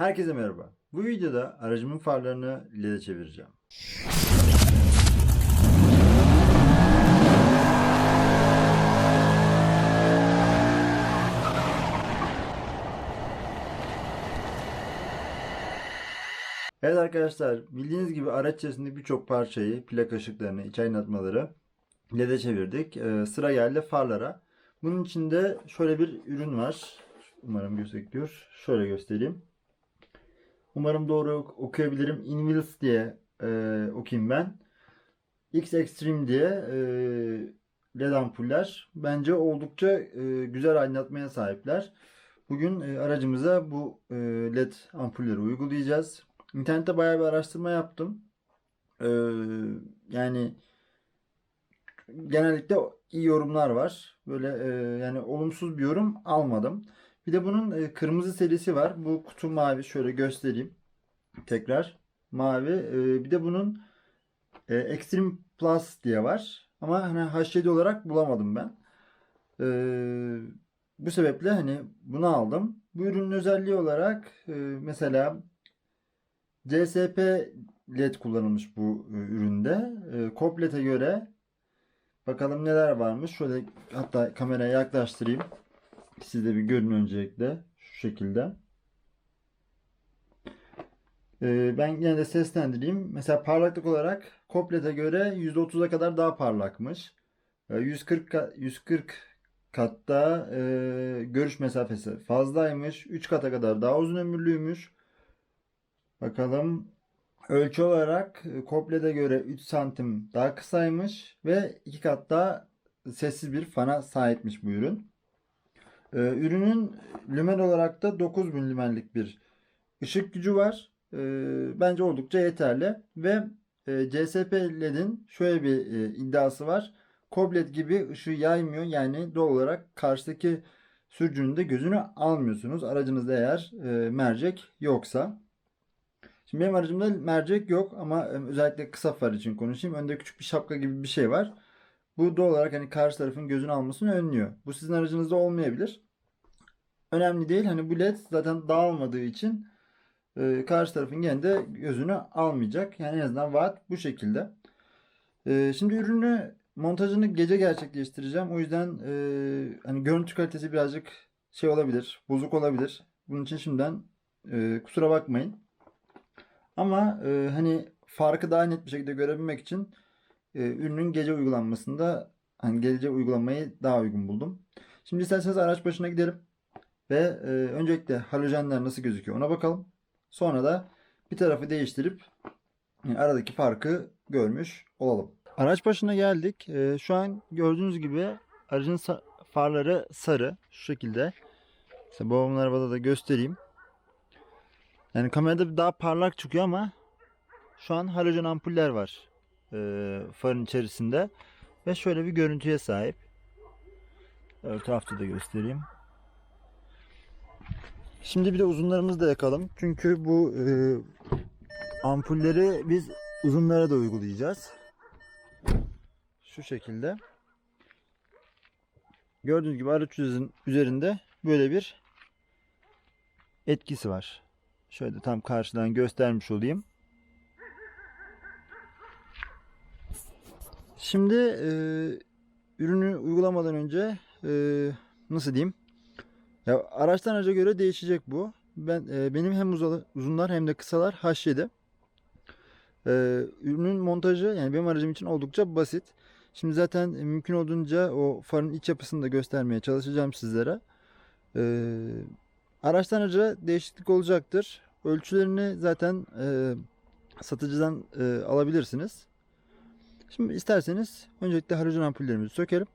Herkese merhaba. Bu videoda aracımın farlarını LED'e çevireceğim. Evet arkadaşlar bildiğiniz gibi araç içerisinde birçok parçayı, plak ışıklarını, iç aydınlatmaları LED'e çevirdik. Ee, sıra geldi farlara. Bunun içinde şöyle bir ürün var. Umarım gözüküyor. Şöyle göstereyim. Umarım doğru ok- okuyabilirim. Invils diye e, okuyayım ben. X Extreme diye e, LED ampuller. Bence oldukça e, güzel aydınlatmaya sahipler. Bugün e, aracımıza bu e, LED ampulleri uygulayacağız. İnternette bayağı bir araştırma yaptım. E, yani genellikle iyi yorumlar var. Böyle e, yani olumsuz bir yorum almadım. Bir de bunun e, kırmızı serisi var. Bu kutu mavi. Şöyle göstereyim. Tekrar mavi. E, bir de bunun e, Extreme Plus diye var. Ama hani H7 olarak bulamadım ben. Bu sebeple hani bunu aldım. Bu ürünün özelliği olarak mesela CSP LED kullanılmış bu üründe. Koplet'e göre bakalım neler varmış. Şöyle hatta kameraya yaklaştırayım. Siz de bir görün öncelikle. Şu şekilde. Ee, ben yine de seslendireyim. Mesela parlaklık olarak Koplet'e göre %30'a kadar daha parlakmış. Ee, 140 ka- 140 katta e, görüş mesafesi fazlaymış. 3 kata kadar daha uzun ömürlüymüş. Bakalım. Ölçü olarak e, Koplet'e göre 3 santim daha kısaymış ve 2 kat daha sessiz bir fana sahipmiş bu ürün. Ee, ürünün lümen olarak da 9000 lümenlik bir ışık gücü var. Ee, bence oldukça yeterli ve e, CSP LED'in şöyle bir e, iddiası var. Koblet gibi ışığı yaymıyor. Yani doğal olarak karşıdaki sürücünün de gözünü almıyorsunuz. Aracınızda eğer e, mercek yoksa. Şimdi benim aracımda mercek yok ama e, özellikle kısa far için konuşayım. Önde küçük bir şapka gibi bir şey var. Bu doğal olarak hani karşı tarafın gözünü almasını önlüyor. Bu sizin aracınızda olmayabilir. Önemli değil. Hani bu led zaten dağılmadığı için e, karşı tarafın gene de gözünü almayacak. Yani en azından vaat bu şekilde. E, şimdi ürünü montajını gece gerçekleştireceğim. O yüzden e, hani görüntü kalitesi birazcık şey olabilir, bozuk olabilir. Bunun için şimdiden e, kusura bakmayın. Ama e, hani farkı daha net bir şekilde görebilmek için e, ürünün gece uygulanmasında hani gece uygulamayı daha uygun buldum. Şimdi isterseniz araç başına gidelim ve e, öncelikle halojenler nasıl gözüküyor ona bakalım. Sonra da bir tarafı değiştirip yani aradaki farkı görmüş olalım. Araç başına geldik. E, şu an gördüğünüz gibi aracın farları sarı şu şekilde. İşte babamın arabada da göstereyim. Yani kamerada daha parlak çıkıyor ama şu an halojen ampuller var e, farın içerisinde ve şöyle bir görüntüye sahip. Öbür tarafta da göstereyim. Şimdi bir de uzunlarımızı da yakalım. Çünkü bu e, ampulleri biz uzunlara da uygulayacağız. Şu şekilde. Gördüğünüz gibi araç üzerinde böyle bir etkisi var. Şöyle tam karşıdan göstermiş olayım. Şimdi e, ürünü uygulamadan önce e, nasıl diyeyim? Ya araçtan araca göre değişecek bu. Ben e, benim hem uzunlar hem de kısalar H7. E, ürünün montajı yani benim aracım için oldukça basit. Şimdi zaten mümkün olduğunca o farın iç yapısını da göstermeye çalışacağım sizlere. E, araçtan araca değişiklik olacaktır. Ölçülerini zaten e, satıcıdan e, alabilirsiniz. Şimdi isterseniz öncelikle halojen ampullerimizi sökelim.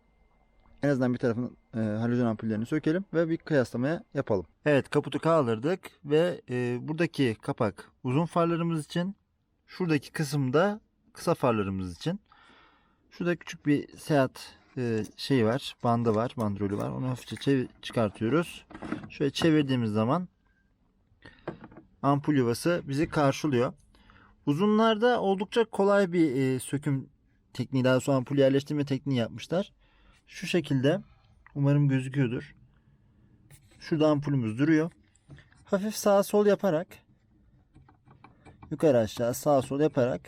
En azından bir tarafın e, halojen ampullerini sökelim ve bir kıyaslamaya yapalım. Evet kaputu kaldırdık ve e, buradaki kapak uzun farlarımız için şuradaki kısımda kısa farlarımız için. Şurada küçük bir seyahat e, şeyi var, bandı var, bandrolü var. Onu hafifçe çev- çıkartıyoruz. Şöyle çevirdiğimiz zaman ampul yuvası bizi karşılıyor. Uzunlarda oldukça kolay bir e, söküm tekniği, daha sonra ampul yerleştirme tekniği yapmışlar. Şu şekilde umarım gözüküyordur. Şurada ampulümüz duruyor. hafif sağ sol yaparak yukarı aşağı sağ sol yaparak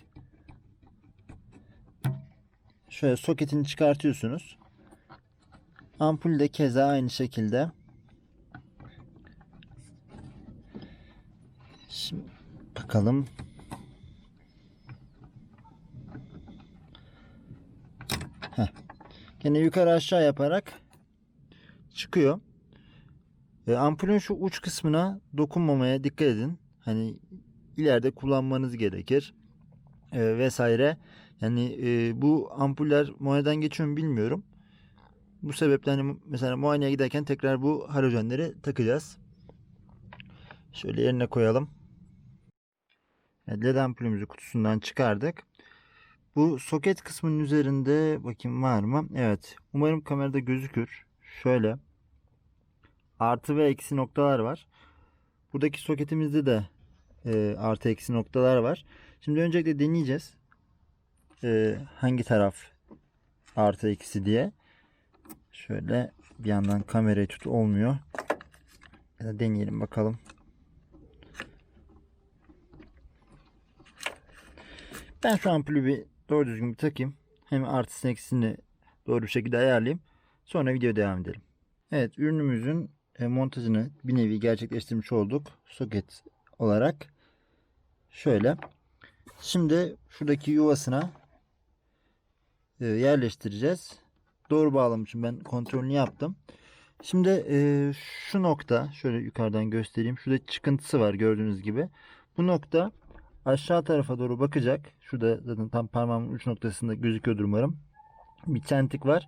şöyle soketini çıkartıyorsunuz. Ampul de keza aynı şekilde. Şimdi bakalım. Heh. Gene yukarı aşağı yaparak çıkıyor. E, ampulün şu uç kısmına dokunmamaya dikkat edin. Hani ileride kullanmanız gerekir. E, vesaire. Yani e, bu ampuller muayeneden geçiyor mu bilmiyorum. Bu sebeple hani mesela muayeneye giderken tekrar bu halojenleri takacağız. Şöyle yerine koyalım. LED ampulümüzü kutusundan çıkardık. Bu soket kısmının üzerinde bakayım var mı? Evet. Umarım kamerada gözükür. Şöyle. Artı ve eksi noktalar var. Buradaki soketimizde de e, artı eksi noktalar var. Şimdi öncelikle deneyeceğiz. E, hangi taraf artı eksi diye. Şöyle bir yandan kamerayı tut olmuyor. Deneyelim bakalım. Ben şu ampulü bir doğru düzgün bir takayım. Hem artısını eksisini doğru bir şekilde ayarlayayım. Sonra video devam edelim. Evet ürünümüzün e, montajını bir nevi gerçekleştirmiş olduk. Soket olarak. Şöyle. Şimdi şuradaki yuvasına e, yerleştireceğiz. Doğru bağlam için ben kontrolünü yaptım. Şimdi e, şu nokta şöyle yukarıdan göstereyim. Şurada çıkıntısı var gördüğünüz gibi. Bu nokta aşağı tarafa doğru bakacak. Şurada zaten tam parmağımın uç noktasında gözüküyordur umarım. Bir çentik var.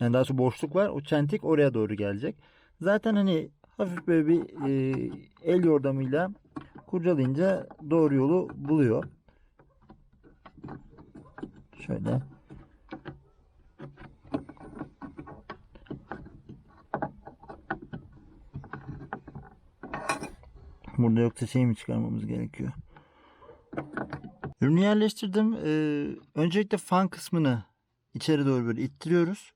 Yani daha sonra boşluk var. O çentik oraya doğru gelecek. Zaten hani hafif böyle bir e, el yordamıyla kurcalayınca doğru yolu buluyor. Şöyle. Burada yoksa şey mi çıkarmamız gerekiyor? Ürünü yerleştirdim. Ee, öncelikle fan kısmını içeri doğru böyle ittiriyoruz.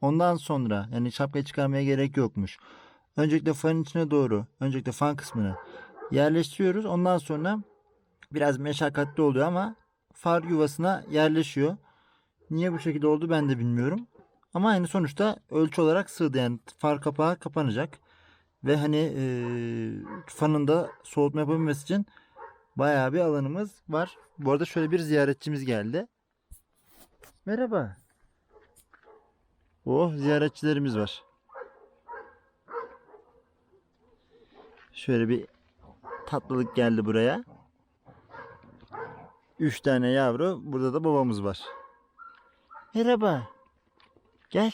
Ondan sonra yani şapkayı çıkarmaya gerek yokmuş. Öncelikle fanın içine doğru öncelikle fan kısmını yerleştiriyoruz. Ondan sonra biraz meşakkatli oluyor ama far yuvasına yerleşiyor. Niye bu şekilde oldu ben de bilmiyorum. Ama yani sonuçta ölçü olarak sığdı yani far kapağı kapanacak. Ve hani e, fanın da soğutma yapabilmesi için bayağı bir alanımız var. Bu arada şöyle bir ziyaretçimiz geldi. Merhaba. Oh ziyaretçilerimiz var. Şöyle bir tatlılık geldi buraya. Üç tane yavru. Burada da babamız var. Merhaba. Gel.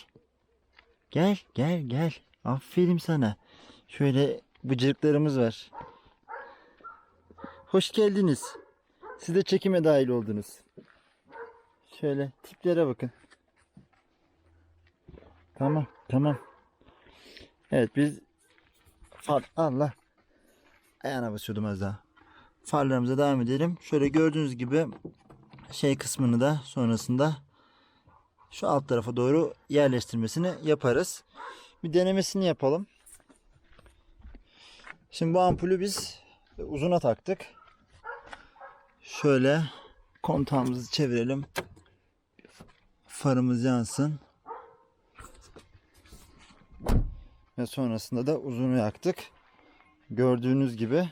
Gel gel gel. Aferin sana. Şöyle bıcırıklarımız var. Hoş geldiniz. Siz de çekime dahil oldunuz. Şöyle tiplere bakın. Tamam, tamam. Evet biz far Allah ayağına basıyordum az daha. Farlarımıza devam edelim. Şöyle gördüğünüz gibi şey kısmını da sonrasında şu alt tarafa doğru yerleştirmesini yaparız. Bir denemesini yapalım. Şimdi bu ampulü biz uzuna taktık. Şöyle kontağımızı çevirelim. Farımız yansın. Ve sonrasında da uzunu yaktık. Gördüğünüz gibi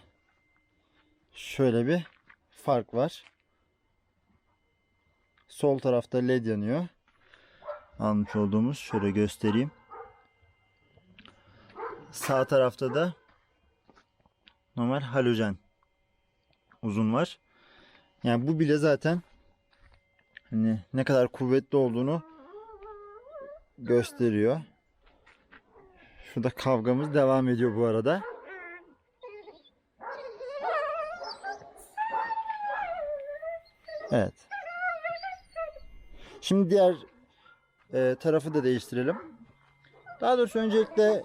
şöyle bir fark var. Sol tarafta led yanıyor. Almış olduğumuz şöyle göstereyim. Sağ tarafta da normal halojen uzun var. Yani bu bile zaten hani ne kadar kuvvetli olduğunu gösteriyor. Şurada kavgamız devam ediyor bu arada. Evet. Şimdi diğer e, tarafı da değiştirelim. Daha doğrusu öncelikle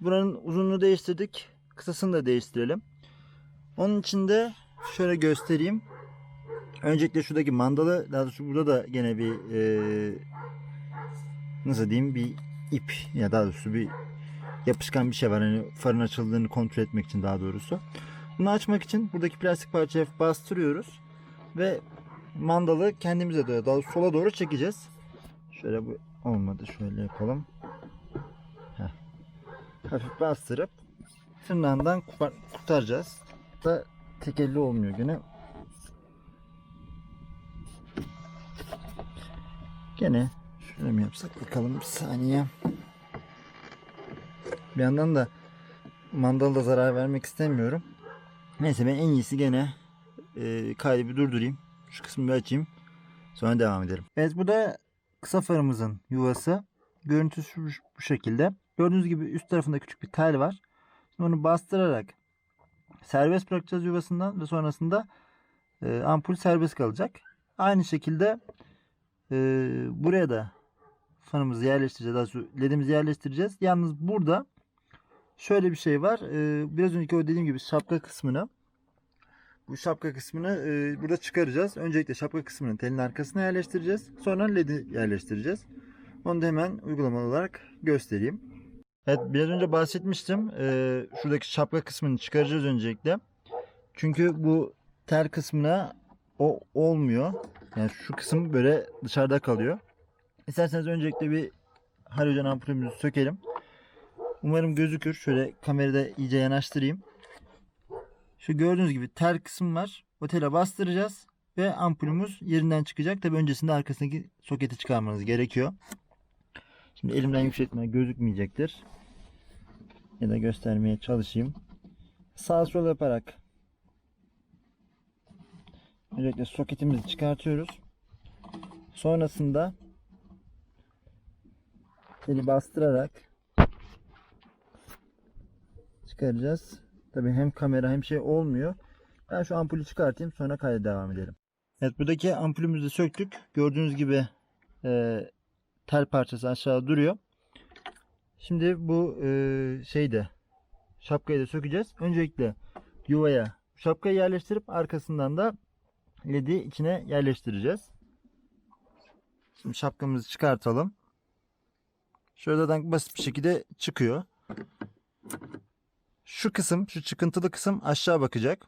buranın uzunluğu değiştirdik. Kısasını da değiştirelim. Onun için de şöyle göstereyim. Öncelikle şuradaki mandalı daha doğrusu burada da gene bir e, nasıl diyeyim bir ip ya daha doğrusu bir yapışkan bir şey var. Hani farın açıldığını kontrol etmek için daha doğrusu. Bunu açmak için buradaki plastik parçaya bastırıyoruz ve mandalı kendimize doğru, daha sola doğru çekeceğiz. Şöyle bu olmadı. Şöyle yapalım. Heh. Hafif bastırıp tırnağından kurtaracağız. Da tek elli olmuyor gene. Gene şöyle mi yapsak bakalım bir saniye. Bir yandan da mandala da zarar vermek istemiyorum. Neyse ben en iyisi gene e, kaydı bir durdurayım. Şu kısmı bir açayım. Sonra devam edelim. Evet bu da kısa farımızın yuvası. Görüntüsü bu şekilde. Gördüğünüz gibi üst tarafında küçük bir tel var. Onu bastırarak serbest bırakacağız yuvasından ve sonrasında e, ampul serbest kalacak. Aynı şekilde e, buraya da fanımızı yerleştireceğiz. Daha ledimizi yerleştireceğiz. Yalnız burada şöyle bir şey var. E, biraz önceki o dediğim gibi şapka kısmını bu şapka kısmını e, burada çıkaracağız. Öncelikle şapka kısmının telin arkasına yerleştireceğiz. Sonra ledi yerleştireceğiz. Onu da hemen uygulamalı olarak göstereyim. Evet biraz önce bahsetmiştim. E, şuradaki şapka kısmını çıkaracağız öncelikle. Çünkü bu tel kısmına o olmuyor. Yani şu kısım böyle dışarıda kalıyor. İsterseniz öncelikle bir halojen ampulümüzü sökelim. Umarım gözükür. Şöyle kamerada iyice yanaştırayım. Şu gördüğünüz gibi tel kısım var. O tele bastıracağız ve ampulümüz yerinden çıkacak. Tabi öncesinde arkasındaki soketi çıkarmanız gerekiyor. Şimdi elimden yükseltme gözükmeyecektir. Ya da göstermeye çalışayım. Sağ sol yaparak öncelikle soketimizi çıkartıyoruz. Sonrasında teli bastırarak çıkaracağız. Tabi hem kamera hem şey olmuyor. Ben şu ampulü çıkartayım sonra kayda devam edelim. Evet buradaki ampulümüzü söktük. Gördüğünüz gibi e, tel parçası aşağı duruyor. Şimdi bu e, şeyde şapkayı da sökeceğiz. Öncelikle yuvaya şapkayı yerleştirip arkasından da ledi içine yerleştireceğiz. Şimdi şapkamızı çıkartalım. Şuradan basit bir şekilde çıkıyor. Şu kısım, şu çıkıntılı kısım aşağı bakacak.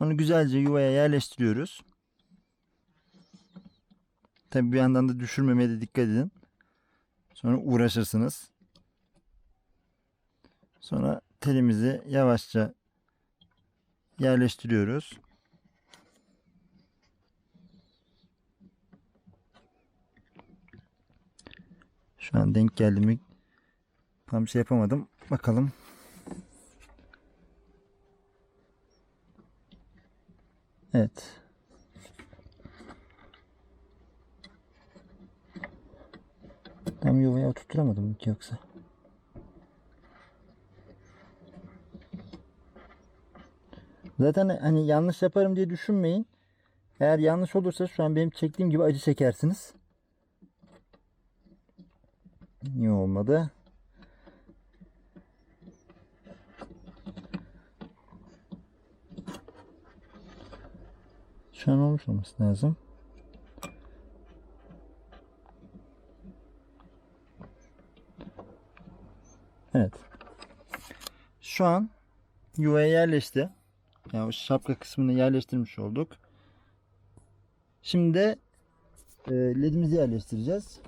Onu güzelce yuvaya yerleştiriyoruz. Tabi bir yandan da düşürmemeye de dikkat edin. Sonra uğraşırsınız. Sonra telimizi yavaşça yerleştiriyoruz. Şu an denk geldi mi? Tam şey yapamadım. Bakalım. Evet. Tam yuvaya oturtturamadım ki yoksa. Zaten hani yanlış yaparım diye düşünmeyin. Eğer yanlış olursa şu an benim çektiğim gibi acı çekersiniz. Niye olmadı? Şu an olmuş olması lazım. Evet. Şu an yuvaya yerleşti. Yani şapka kısmını yerleştirmiş olduk. Şimdi de ledimizi yerleştireceğiz.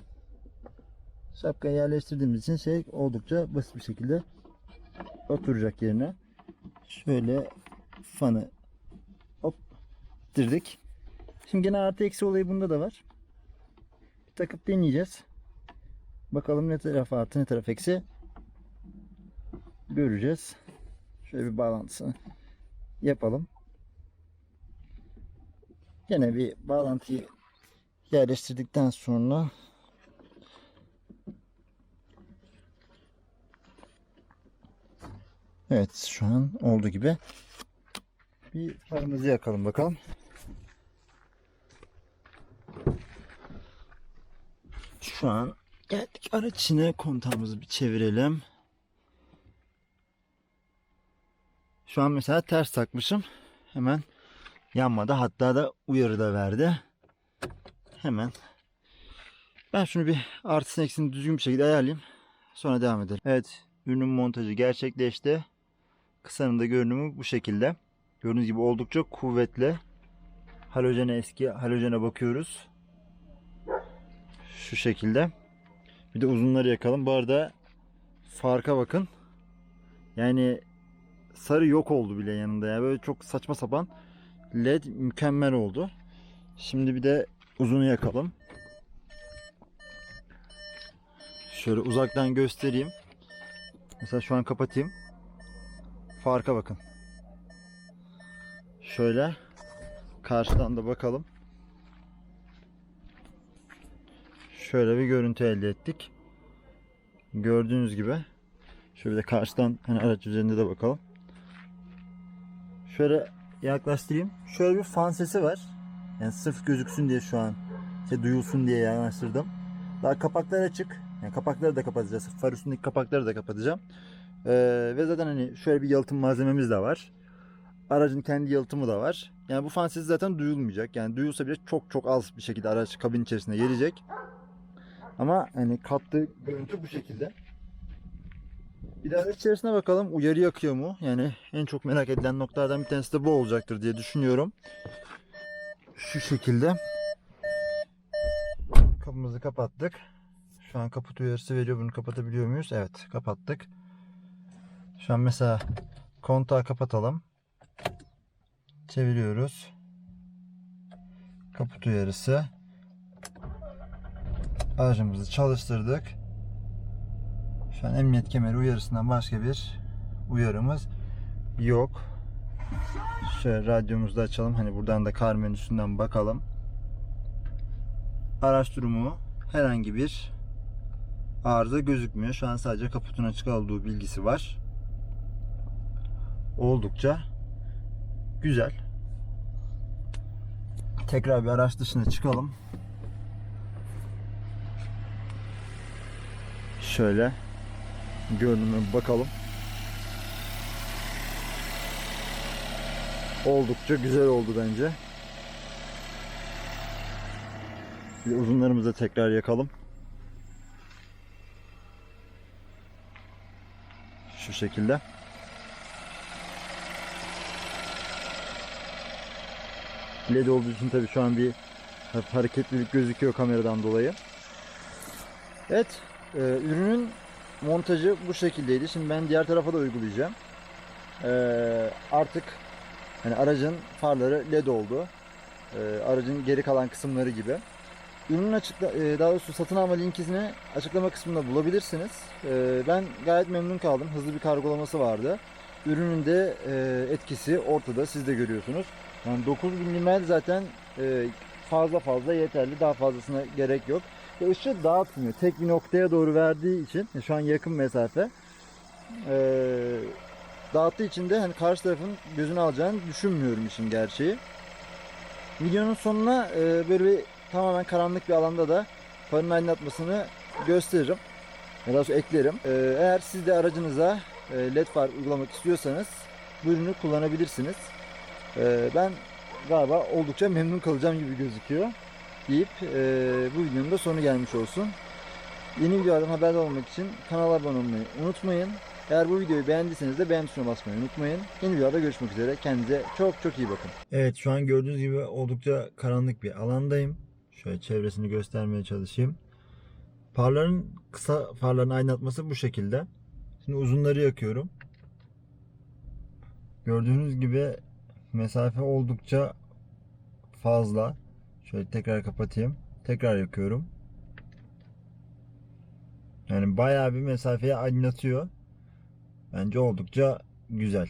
Şapkayı yerleştirdiğimiz için şey oldukça basit bir şekilde oturacak yerine. Şöyle fanı hop dirdik. Şimdi gene artı eksi olayı bunda da var. Bir takıp deneyeceğiz. Bakalım ne taraf artı ne taraf eksi göreceğiz. Şöyle bir bağlantısını yapalım. Yine bir bağlantıyı yerleştirdikten sonra Evet şu an oldu gibi. Bir farımızı yakalım bakalım. Şu an geldik araç içine kontağımızı bir çevirelim. Şu an mesela ters takmışım. Hemen yanmadı. Hatta da uyarı da verdi. Hemen ben şunu bir artısını eksini düzgün bir şekilde ayarlayayım. sonra devam edelim. Evet ürünün montajı gerçekleşti. Kısanın da görünümü bu şekilde. Gördüğünüz gibi oldukça kuvvetli. Halojene eski halojene bakıyoruz. Şu şekilde. Bir de uzunları yakalım. Bu arada farka bakın. Yani sarı yok oldu bile yanında ya. Böyle çok saçma sapan. LED mükemmel oldu. Şimdi bir de uzunu yakalım. Şöyle uzaktan göstereyim. Mesela şu an kapatayım. Farka bakın. Şöyle karşıdan da bakalım. Şöyle bir görüntü elde ettik. Gördüğünüz gibi. Şöyle karşıdan hani araç üzerinde de bakalım. Şöyle yaklaştırayım. Şöyle bir fan sesi var. Yani sırf gözüksün diye şu an işte duyulsun diye yanaştırdım. Daha kapaklar açık. Yani kapakları da kapatacağız. Far üstündeki kapakları da kapatacağım. Ee, ve zaten hani şöyle bir yalıtım malzememiz de var. Aracın kendi yalıtımı da var. Yani bu fan sesi zaten duyulmayacak. Yani duyulsa bile çok çok az bir şekilde araç kabin içerisinde gelecek. Ama hani kattığı görüntü bu şekilde. Bir de araç içerisine bakalım. Uyarı yakıyor mu? Yani en çok merak edilen noktalardan bir tanesi de bu olacaktır diye düşünüyorum. Şu şekilde. Kapımızı kapattık. Şu an kaput uyarısı veriyor. Bunu kapatabiliyor muyuz? Evet kapattık. Şu an mesela kontağı kapatalım. Çeviriyoruz. Kaput uyarısı. Aracımızı çalıştırdık. Şu an emniyet kemeri uyarısından başka bir uyarımız yok. Şöyle radyomuzu da açalım. Hani buradan da kar menüsünden bakalım. Araç durumu herhangi bir arıza gözükmüyor. Şu an sadece kaputun açık olduğu bilgisi var. Oldukça güzel. Tekrar bir araç dışına çıkalım. Şöyle görünüme bir bakalım. Oldukça güzel oldu bence. Bir uzunlarımızı tekrar yakalım. Şu şekilde. LED olduğu için tabii şu an bir hareketlilik gözüküyor kameradan dolayı. Evet, e, ürünün montajı bu şekildeydi. Şimdi ben diğer tarafa da uygulayacağım. E, artık hani aracın farları LED oldu. E, aracın geri kalan kısımları gibi. Ürünün açıkla, e, daha doğrusu satın alma linkini açıklama kısmında bulabilirsiniz. E, ben gayet memnun kaldım. Hızlı bir kargolaması vardı. Ürünün de e, etkisi ortada. Siz de görüyorsunuz. Yani 9000 ml zaten e, fazla fazla yeterli. Daha fazlasına gerek yok. Ve ışığı dağıtmıyor. Tek bir noktaya doğru verdiği için şu an yakın mesafe e, dağıttığı için de hani karşı tarafın gözünü alacağını düşünmüyorum işin gerçeği. Videonun sonuna e, böyle bir tamamen karanlık bir alanda da farın aydınlatmasını gösteririm. Ya da eklerim. E, eğer siz de aracınıza e, led far uygulamak istiyorsanız bu ürünü kullanabilirsiniz. E, ben galiba oldukça memnun kalacağım gibi gözüküyor deyip e, bu videonun da sonu gelmiş olsun. Yeni videolardan haberdar olmak için kanala abone olmayı unutmayın. Eğer bu videoyu beğendiyseniz de beğen tuşuna basmayı unutmayın. Yeni videoda görüşmek üzere. Kendinize çok çok iyi bakın. Evet şu an gördüğünüz gibi oldukça karanlık bir alandayım. Şöyle çevresini göstermeye çalışayım. Farların kısa farların aydınlatması bu şekilde. Şimdi uzunları yakıyorum. Gördüğünüz gibi mesafe oldukça fazla. Şöyle tekrar kapatayım. Tekrar yakıyorum. Yani bayağı bir mesafeyi aydınlatıyor. Bence oldukça güzel.